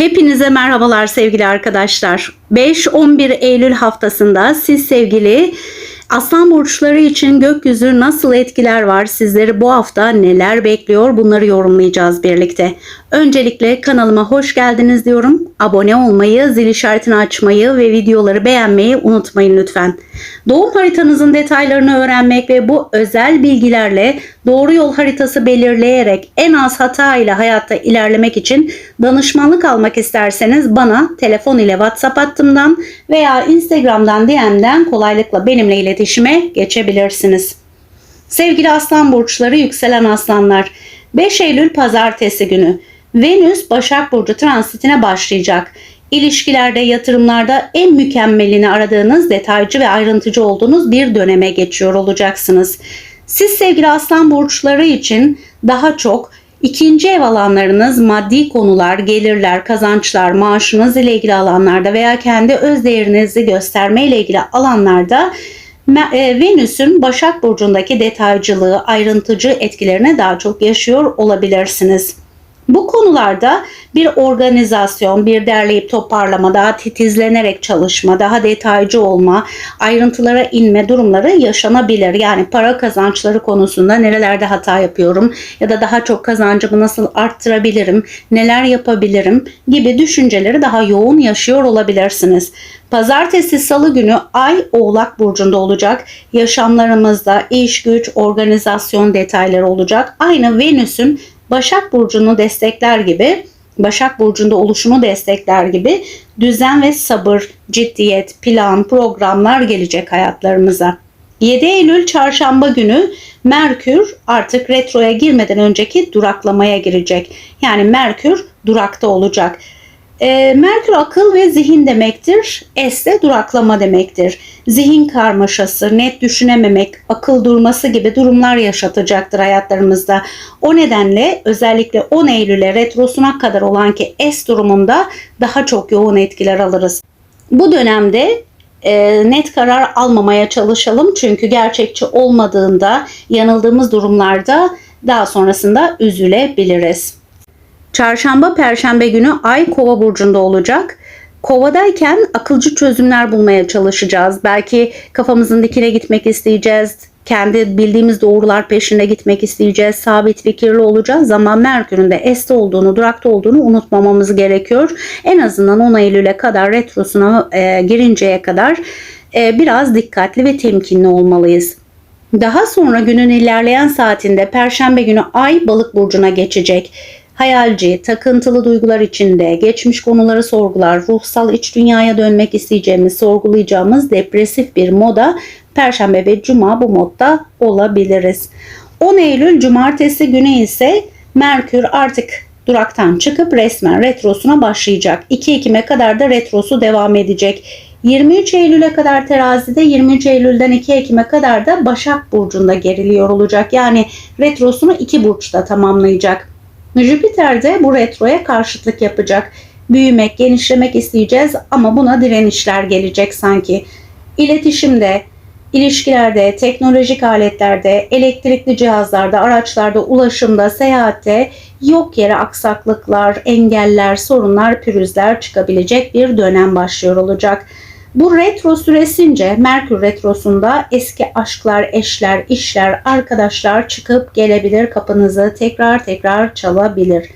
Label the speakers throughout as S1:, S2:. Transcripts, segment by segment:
S1: Hepinize merhabalar sevgili arkadaşlar. 5-11 Eylül haftasında siz sevgili Aslan burçları için gökyüzü nasıl etkiler var? Sizleri bu hafta neler bekliyor? Bunları yorumlayacağız birlikte. Öncelikle kanalıma hoş geldiniz diyorum. Abone olmayı, zil işaretini açmayı ve videoları beğenmeyi unutmayın lütfen. Doğum haritanızın detaylarını öğrenmek ve bu özel bilgilerle doğru yol haritası belirleyerek en az hata ile hayatta ilerlemek için danışmanlık almak isterseniz bana telefon ile WhatsApp hattımdan veya Instagram'dan DM'den kolaylıkla benimle iletişime geçebilirsiniz. Sevgili aslan burçları yükselen aslanlar 5 Eylül pazartesi günü Venüs Başak Burcu transitine başlayacak. İlişkilerde, yatırımlarda en mükemmelini aradığınız, detaycı ve ayrıntıcı olduğunuz bir döneme geçiyor olacaksınız. Siz sevgili aslan burçları için daha çok ikinci ev alanlarınız maddi konular, gelirler, kazançlar, maaşınız ile ilgili alanlarda veya kendi öz değerinizi gösterme ile ilgili alanlarda e, Venüs'ün Başak Burcu'ndaki detaycılığı, ayrıntıcı etkilerine daha çok yaşıyor olabilirsiniz. Bu konularda bir organizasyon, bir derleyip toparlama, daha titizlenerek çalışma, daha detaycı olma, ayrıntılara inme durumları yaşanabilir. Yani para kazançları konusunda nerelerde hata yapıyorum ya da daha çok kazancımı nasıl arttırabilirim, neler yapabilirim gibi düşünceleri daha yoğun yaşıyor olabilirsiniz. Pazartesi salı günü Ay Oğlak Burcu'nda olacak. Yaşamlarımızda iş, güç, organizasyon detayları olacak. Aynı Venüs'ün Başak Burcu'nu destekler gibi Başak Burcu'nda oluşumu destekler gibi düzen ve sabır, ciddiyet, plan, programlar gelecek hayatlarımıza. 7 Eylül çarşamba günü Merkür artık retroya girmeden önceki duraklamaya girecek. Yani Merkür durakta olacak. E, Merkür akıl ve zihin demektir. S de duraklama demektir. Zihin karmaşası, net düşünememek, akıl durması gibi durumlar yaşatacaktır hayatlarımızda. O nedenle özellikle 10 Eylül'e retrosuna kadar olan ki S durumunda daha çok yoğun etkiler alırız. Bu dönemde e, net karar almamaya çalışalım. Çünkü gerçekçi olmadığında, yanıldığımız durumlarda daha sonrasında üzülebiliriz. Çarşamba, perşembe günü Ay Kova burcunda olacak. Kovadayken akılcı çözümler bulmaya çalışacağız. Belki kafamızın dikine gitmek isteyeceğiz. Kendi bildiğimiz doğrular peşinde gitmek isteyeceğiz. Sabit fikirli olacağız ama Merkür'ün de este olduğunu, durakta olduğunu unutmamamız gerekiyor. En azından 10 Eylül'e kadar retrosuna e, girinceye kadar e, biraz dikkatli ve temkinli olmalıyız. Daha sonra günün ilerleyen saatinde Perşembe günü Ay Balık burcuna geçecek hayalci, takıntılı duygular içinde, geçmiş konuları sorgular, ruhsal iç dünyaya dönmek isteyeceğimiz, sorgulayacağımız depresif bir moda Perşembe ve Cuma bu modda olabiliriz. 10 Eylül Cumartesi günü ise Merkür artık duraktan çıkıp resmen retrosuna başlayacak. 2 Ekim'e kadar da retrosu devam edecek. 23 Eylül'e kadar terazide 23 Eylül'den 2 Ekim'e kadar da Başak Burcu'nda geriliyor olacak. Yani retrosunu iki burçta tamamlayacak. Jüpiter de bu retroya karşıtlık yapacak. Büyümek, genişlemek isteyeceğiz ama buna direnişler gelecek sanki. İletişimde, ilişkilerde, teknolojik aletlerde, elektrikli cihazlarda, araçlarda, ulaşımda, seyahatte yok yere aksaklıklar, engeller, sorunlar, pürüzler çıkabilecek bir dönem başlıyor olacak. Bu retro süresince Merkür retrosunda eski aşklar, eşler, işler, arkadaşlar çıkıp gelebilir kapınızı tekrar tekrar çalabilir.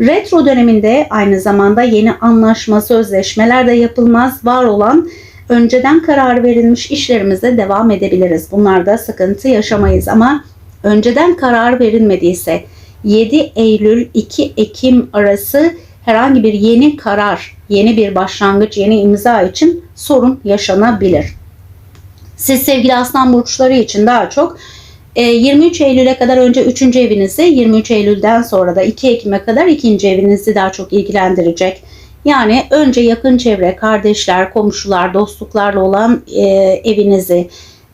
S1: Retro döneminde aynı zamanda yeni anlaşma, sözleşmeler de yapılmaz. Var olan önceden karar verilmiş işlerimize devam edebiliriz. Bunlarda sıkıntı yaşamayız ama önceden karar verilmediyse 7 Eylül 2 Ekim arası herhangi bir yeni karar, yeni bir başlangıç, yeni imza için sorun yaşanabilir. Siz sevgili aslan burçları için daha çok 23 e, Eylül'e kadar önce 3. evinizi, 23 Eylül'den sonra da 2 Ekim'e kadar 2. evinizi daha çok ilgilendirecek. Yani önce yakın çevre, kardeşler, komşular, dostluklarla olan e, evinizi,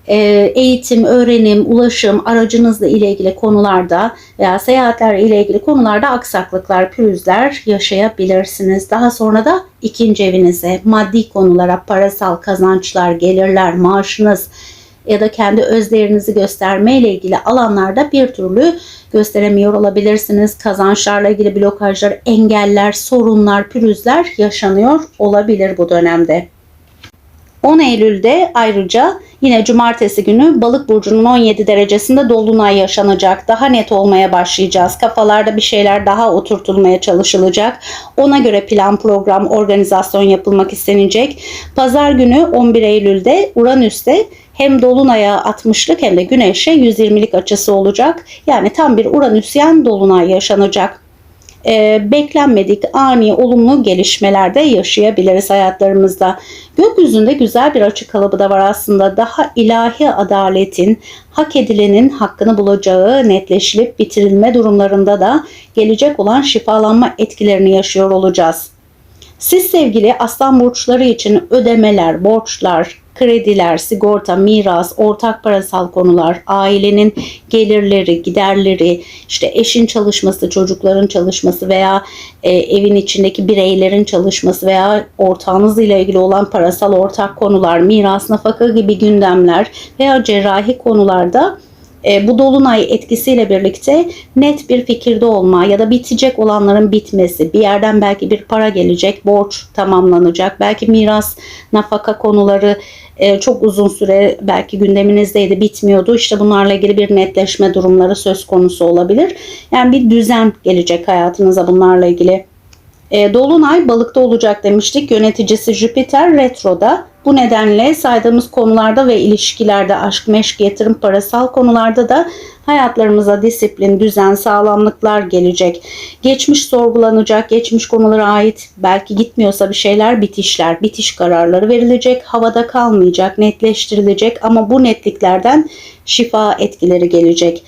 S1: eğitim, öğrenim, ulaşım, aracınızla ilgili konularda veya seyahatler ile ilgili konularda aksaklıklar, pürüzler yaşayabilirsiniz. Daha sonra da ikinci evinize, maddi konulara, parasal kazançlar, gelirler, maaşınız, ya da kendi özlerinizi gösterme ile ilgili alanlarda bir türlü gösteremiyor olabilirsiniz. Kazançlarla ilgili blokajlar, engeller, sorunlar, pürüzler yaşanıyor olabilir bu dönemde. 10 Eylül'de ayrıca yine cumartesi günü balık burcunun 17 derecesinde dolunay yaşanacak. Daha net olmaya başlayacağız. Kafalarda bir şeyler daha oturtulmaya çalışılacak. Ona göre plan, program, organizasyon yapılmak istenecek. Pazar günü 11 Eylül'de Uranüs'te hem dolunaya 60'lık hem de güneşe 120'lik açısı olacak. Yani tam bir Uranüsyen dolunay yaşanacak e, beklenmedik ani olumlu gelişmeler de yaşayabiliriz hayatlarımızda. Gökyüzünde güzel bir açık kalıbı da var aslında. Daha ilahi adaletin, hak edilenin hakkını bulacağı netleşilip bitirilme durumlarında da gelecek olan şifalanma etkilerini yaşıyor olacağız. Siz sevgili aslan burçları için ödemeler, borçlar, krediler, sigorta, miras, ortak parasal konular, ailenin gelirleri, giderleri, işte eşin çalışması, çocukların çalışması veya e, evin içindeki bireylerin çalışması veya ortağınızla ilgili olan parasal ortak konular, miras, nafaka gibi gündemler veya cerrahi konularda e, bu dolunay etkisiyle birlikte net bir fikirde olma ya da bitecek olanların bitmesi, bir yerden belki bir para gelecek, borç tamamlanacak, belki miras, nafaka konuları e, çok uzun süre belki gündeminizdeydi, bitmiyordu. İşte bunlarla ilgili bir netleşme durumları söz konusu olabilir. Yani bir düzen gelecek hayatınıza bunlarla ilgili. E, Dolunay balıkta olacak demiştik. Yöneticisi Jüpiter retroda. Bu nedenle saydığımız konularda ve ilişkilerde, aşk, meşk, yatırım, parasal konularda da hayatlarımıza disiplin, düzen, sağlamlıklar gelecek. Geçmiş sorgulanacak, geçmiş konulara ait belki gitmiyorsa bir şeyler bitişler, bitiş kararları verilecek, havada kalmayacak, netleştirilecek ama bu netliklerden şifa etkileri gelecek.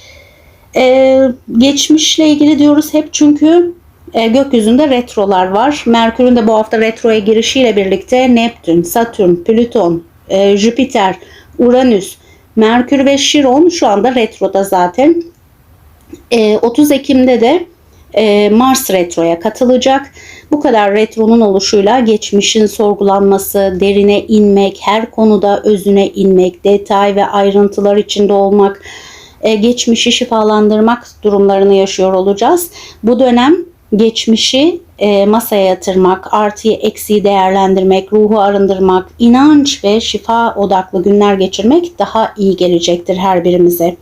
S1: Ee, geçmişle ilgili diyoruz hep çünkü e, gökyüzünde retrolar var. Merkür'ün de bu hafta retroya girişiyle birlikte Neptün, Satürn, Plüton, e, Jüpiter, Uranüs, Merkür ve Şiron şu anda retroda zaten. E, 30 Ekim'de de e, Mars retroya katılacak. Bu kadar retronun oluşuyla geçmişin sorgulanması, derine inmek, her konuda özüne inmek, detay ve ayrıntılar içinde olmak, e, geçmişi şifalandırmak durumlarını yaşıyor olacağız. Bu dönem geçmişi e, masaya yatırmak, artıyı eksiği değerlendirmek, ruhu arındırmak, inanç ve şifa odaklı günler geçirmek daha iyi gelecektir her birimize.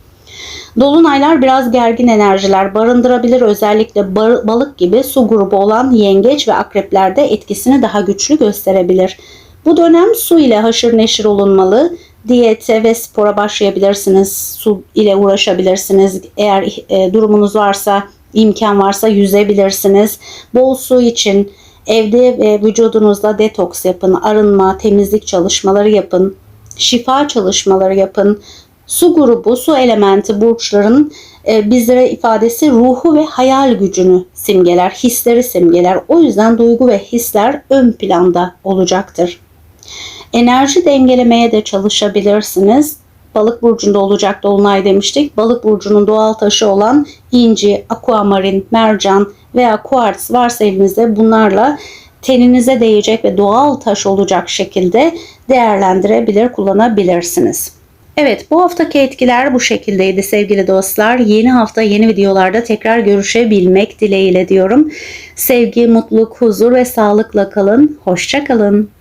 S1: Dolunaylar biraz gergin enerjiler barındırabilir. Özellikle balık gibi su grubu olan yengeç ve akreplerde etkisini daha güçlü gösterebilir. Bu dönem su ile haşır neşir olunmalı. Diyete ve spora başlayabilirsiniz. Su ile uğraşabilirsiniz. Eğer e, durumunuz varsa imkan varsa yüzebilirsiniz. Bol su için evde ve vücudunuzda detoks yapın, arınma, temizlik çalışmaları yapın, şifa çalışmaları yapın. Su grubu, su elementi burçların e, bizlere ifadesi ruhu ve hayal gücünü simgeler, hisleri simgeler. O yüzden duygu ve hisler ön planda olacaktır. Enerji dengelemeye de çalışabilirsiniz balık burcunda olacak dolunay demiştik. Balık burcunun doğal taşı olan inci, aquamarin, mercan veya kuartz varsa elinizde bunlarla teninize değecek ve doğal taş olacak şekilde değerlendirebilir, kullanabilirsiniz. Evet bu haftaki etkiler bu şekildeydi sevgili dostlar. Yeni hafta yeni videolarda tekrar görüşebilmek dileğiyle diyorum. Sevgi, mutluluk, huzur ve sağlıkla kalın. Hoşça kalın.